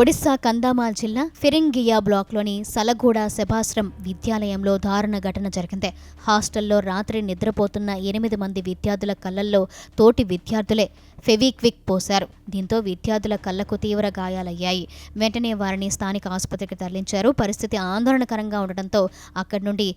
ఒడిశా కందామాల్ జిల్లా ఫిరింగియా బ్లాక్లోని సలగూడ శభాశ్రం విద్యాలయంలో దారుణ ఘటన జరిగింది. హాస్టల్లో రాత్రి నిద్రపోతున్న ఎనిమిది మంది విద్యార్థుల కళ్ళల్లో తోటి విద్యార్థులే ఫెవిక్విక్ పోశారు. దీంతో విద్యార్థుల కళ్ళకు తీవ్ర గాయాలయ్యాయి. వెంటనే వారిని స్థానిక ఆసుపత్రికి తరలించారు. పరిస్థితి ఆందోళనకరంగా ఉండడంతో అక్కడి నుండి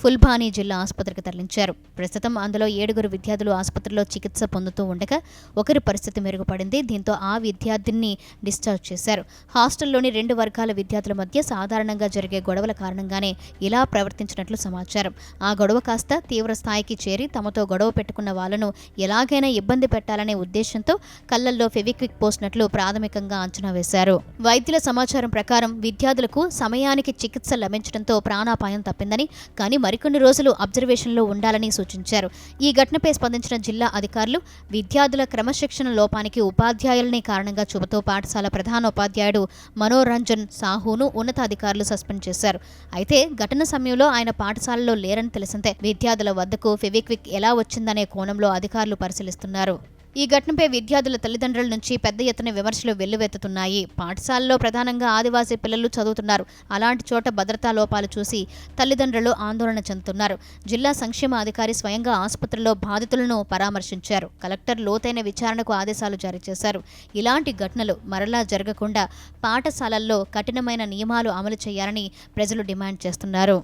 ఫుల్బానీ జిల్లా ఆసుపత్రికి తరలించారు. ప్రస్తుతం అందులో ఏడుగురు విద్యార్థులు ఆసుపత్రిలో చికిత్స పొందుతూ ఉండగా ఒకరి పరిస్థితి మెరుగుపడింది. దీంతో ఆ విద్యార్థిని డిశ్చార్జ్ చేశారు. హాస్టల్లోని రెండు వర్గాల విద్యార్థుల మధ్య సాధారణంగా జరిగే గొడవల కారణంగానే ఇలా ప్రవర్తించినట్లు సమాచారం. ఆ గొడవ కాస్త తీవ్ర స్థాయికి చేరి తమతో గొడవ పెట్టుకున్న వాళ్ళను ఎలాగైనా ఇబ్బంది పెట్టాలనే ఉద్దేశంతో కళ్ళల్లో ఫెవిక్విక్ పోసినట్లు ప్రాథమికంగా అంచనా వేశారు. వైద్యుల సమాచారం ప్రకారం విద్యార్థులకు సమయానికి చికిత్స లభించడంతో ప్రాణాపాయం తప్పిందని కానీ మరికొన్ని రోజులు అబ్జర్వేషన్లో ఉండాలని సూచించారు. ఈ ఘటనపై స్పందించిన జిల్లా అధికారులు విద్యార్థుల క్రమశిక్షణ లోపానికి ఉపాధ్యాయులనే కారణంగా చూపుతో పాఠశాల ప్రధానోపాధ్యాయుడు మనోరంజన్ సాహును ఉన్నతాధికారులు సస్పెండ్ చేశారు. అయితే ఘటన సమయంలో ఆయన పాఠశాలలో లేరని తెలిసిందే. విద్యార్థుల వద్దకు ఫెవిక్విక్ ఎలా వచ్చిందనే కోణంలో అధికారులు పరిశీలిస్తున్నారు. ఈ ఘటనపై విద్యార్థుల తల్లిదండ్రుల నుంచి పెద్ద ఎత్తున విమర్శలు వెల్లువెత్తుతున్నాయి. పాఠశాలలో ప్రధానంగా ఆదివాసీ పిల్లలు చదువుతున్నారు. అలాంటి చోట భద్రతా లోపాలు చూసి తల్లిదండ్రులు ఆందోళన చెందుతున్నారు. జిల్లా సంక్షేమ అధికారి స్వయంగా ఆసుపత్రిలో బాధితులను పరామర్శించారు. కలెక్టర్ లోతైన విచారణకు ఆదేశాలు జారీ చేశారు. ఇలాంటి ఘటనలు మరలా జరగకుండా పాఠశాలల్లో కఠినమైన నియమాలు అమలు చేయాలని ప్రజలు డిమాండ్ చేస్తున్నారు.